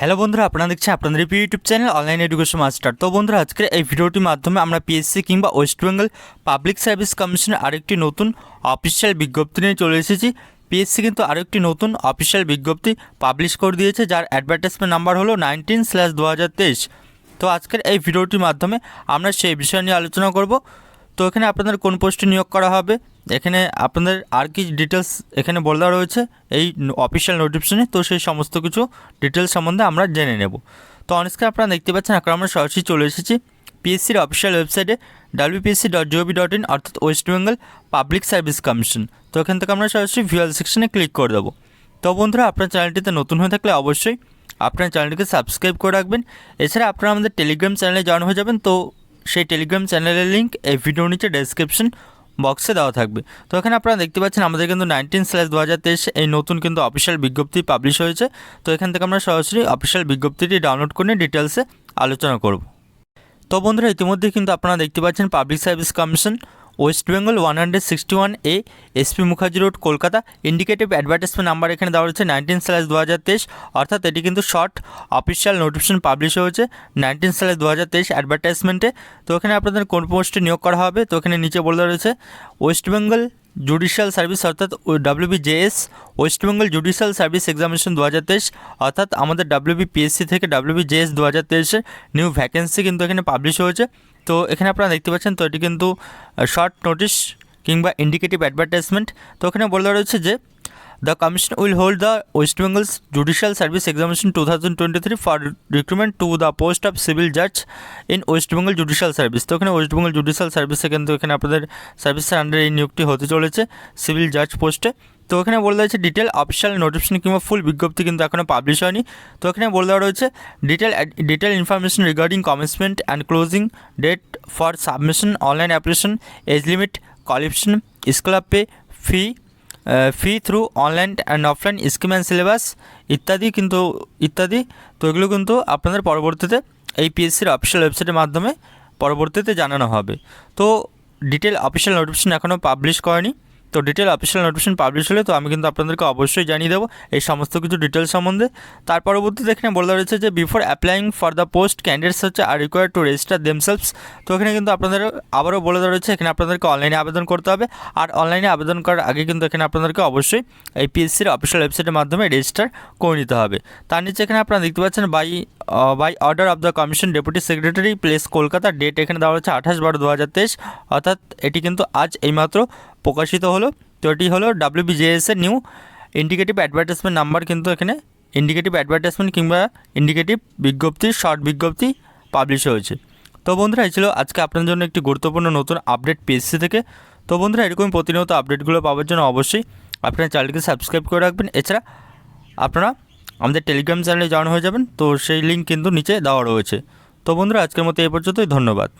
Hello বন্ধুরা, আপনারা দেখছেন আপনাদের প্রিয় YouTube channel online education master তো বন্ধুরা, আজকের এই ভিডিওটির মাধ্যমে আমরা পিএসসি কিংবা ওয়েস্ট বেঙ্গল পাবলিক সার্ভিস কমিশনের আরেকটি নতুন অফিসিয়াল বিজ্ঞপ্তি নিয়ে চলে এসেছি। পিএসসি কিন্তু আরেকটি নতুন অফিসিয়াল বিজ্ঞপ্তি পাবলিশ করে দিয়েছে, যার অ্যাডভার্টাইজমেন্ট নাম্বার হলো নাইনটিন স্ল্যাশ দু হাজার তেইশ তো আজকের এই ভিডিওটির মাধ্যমে আমরা সেই বিষয় নিয়ে আলোচনা করব। তো এখানে আপনাদের কোন পোস্টে নিয়োগ করা হবে এখানে আপনাদের আর কি ডিটেলস এখানে বলে দেওয়া রয়েছে, এই অফিসিয়াল নোটিফিকেশনে তো সেই সমস্ত কিছু ডিটেলস সম্বন্ধে আমরা জেনে নেব। তো অনস্ক্রিন আপনারা দেখতে পাচ্ছেন, এখন আমরা সরাসরি চলে এসেছি পিএসসির অফিসিয়াল ওয়েবসাইটে WBPSC dot gov dot in অর্থাৎ West Bengal public service commission তো এখান থেকে আমরা সরাসরি ভিউয়াল সেকশনে ক্লিক করে দেবো। তো বন্ধুরা, আপনার চ্যানেলটিতে নতুন হয়ে থাকলে অবশ্যই আপনার চ্যানেলটিকে সাবস্ক্রাইব করে রাখবেন। এছাড়া আপনারা আমাদের টেলিগ্রাম চ্যানেলে জয়েন হয়ে যাবেন, তো সেই টেলিগ্রাম চ্যানেলের লিঙ্ক এই ভিডিওর নিচে ডেসক্রিপশন বক্সে দেওয়া থাকবে। তো এখানে আপনারা দেখতে পাচ্ছেন, আমাদের কিন্তু নাইনটিন স্ল্যাশ দু হাজার তেইশ এই নতুন কিন্তু অফিসিয়াল বিজ্ঞপ্তি পাবলিশ হয়েছে। তো এখান থেকে আমরা সরাসরি অফিসিয়াল বিজ্ঞপ্তিটি ডাউনলোড করে ডিটেলসে আলোচনা করব। তো বন্ধুরা ইতিমধ্যে কিন্তু আপনারা দেখতে পাচ্ছেন public service commission West Bengal one hundred sixty one A SP Mukherjee road Kolkata indicative advertisement number এখানে দেওয়া রয়েছে নাইনটিন স্ল্যাশ দু হাজার তেইশ। অর্থাৎ এটি কিন্তু শর্ট অফিসিয়াল নোটিফিকেশন পাবলিশ হয়েছে নাইনটিন স্ল্যাশ দু হাজার তেইশ অ্যাডভার্টাইজমেন্টে তো এখানে আপনাদের কোন পোস্টে নিয়োগ করা হবে? তো এখানে নিচে বলে রয়েছে ওয়েস্ট বেঙ্গল জুডিশিয়াল সার্ভিস অর্থাৎ WBJS, West Bengal judicial service examination দু হাজার তেইশ, অর্থাৎ আমাদের ডাব্লিউবিপিএসসি থেকে ডাব্লিউবিজেএস দু হাজার তেইশের নিউ ভ্যাকেন্সি কিন্তু এখানে পাবলিশ হয়েছে। তো এখানে আপনারা দেখতে পাচ্ছেন, তো এটি কিন্তু শর্ট নোটিশ কিংবা ইন্ডিকেটিভ অ্যাডভার্টাইজমেন্ট তো এখানে বলে রয়েছে যে the commission will hold the West Bengal's judicial service examination two thousand twenty three for recruitment to the post of civil জাজ in West Bengal judicial service তো এখানে ওয়েস্ট বেঙ্গল জুডিশিয়াল সার্ভিসে কিন্তু এখানে আপনাদের সার্ভিসের আন্ডারে এই নিয়োগটি হতে চলেছে সিভিল জাজ পোস্টে তো এখানে বলে দেওয়া হয়েছে ডিটেল অফিসিয়াল নোটিফিকেশন কিংবা ফুল বিজ্ঞপ্তি কিন্তু এখনও পাবলিশ হয়নি। তো এখানে বলে দেওয়া রয়েছে detail detail information regarding commencement and closing date for submission online application age limit qualification scholar pay fee fee through online and offline scheme and syllabus ইত্যাদি কিন্তু, ইত্যাদি। তো এগুলো কিন্তু আপনাদের পরবর্তীতে এই পিএসসির অফিসিয়াল ওয়েবসাইটের মাধ্যমে পরবর্তীতে জানানো হবে। তো ডিটেল অফিসিয়াল নোটিফিকেশন এখনও পাবলিশ করেনি। তো ডিটেল অফিসিয়াল নোটিফিকেশন পাবলিশ হলে তো আমি কিন্তু আপনাদেরকে অবশ্যই জানিয়ে দেবো এই সমস্ত কিছু ডিটেলস সম্বন্ধে। তার পরবর্তীতে এখানে বলা রয়েছে যে before applying for the post candidates হচ্ছে are require to register themselves তো এখানে কিন্তু আপনাদের আবারও বলে দেওয়া রয়েছে, এখানে আপনাদেরকে অনলাইনে আবেদন করতে হবে। আর অনলাইনে আবেদন করার আগে কিন্তু এখানে আপনাদেরকে অবশ্যই এই পিএসসির অফিসিয়াল ওয়েবসাইটের মাধ্যমে রেজিস্টার করে নিতে হবে। তার নিচে এখানে আপনারা দেখতে পাচ্ছেন by by order of the commission deputy secretary place Kolkata date এখানে দেওয়া হচ্ছে আঠাশ বারো দু হাজার তেইশ। অর্থাৎ এটি কিন্তু আজ এইমাত্র প্রকাশিত হলো। তো এটি হলো ডাব্লিউবিজেএস এর নিউ ইন্ডিকেটিভ অ্যাডভার্টাইজমেন্ট নাম্বার কিন্তু এখানে ইন্ডিকেটিভ অ্যাডভার্টাইজমেন্ট কিংবা ইন্ডিকেটিভ বিজ্ঞপ্তি শর্ট বিজ্ঞপ্তি পাবলিশ হয়েছে। তো বন্ধুরা, এই ছিল আজকে আপনাদের জন্য একটি গুরুত্বপূর্ণ নতুন আপডেট পিএসসি থেকে। তো বন্ধুরা, এরকম প্রতিনিয়ত আপডেটগুলো পাওয়ার জন্য অবশ্যই আপনার চ্যানেলকে সাবস্ক্রাইব করে রাখবেন। এছাড়া আপনারা আমাদের টেলিগ্রাম চ্যানেলে জয়েন হয়ে যাবেন। তো সেই লিঙ্ক কিন্তু নিচে দেওয়া রয়েছে। তো বন্ধুরা, আজকের মতো এই পর্যন্তই। ধন্যবাদ।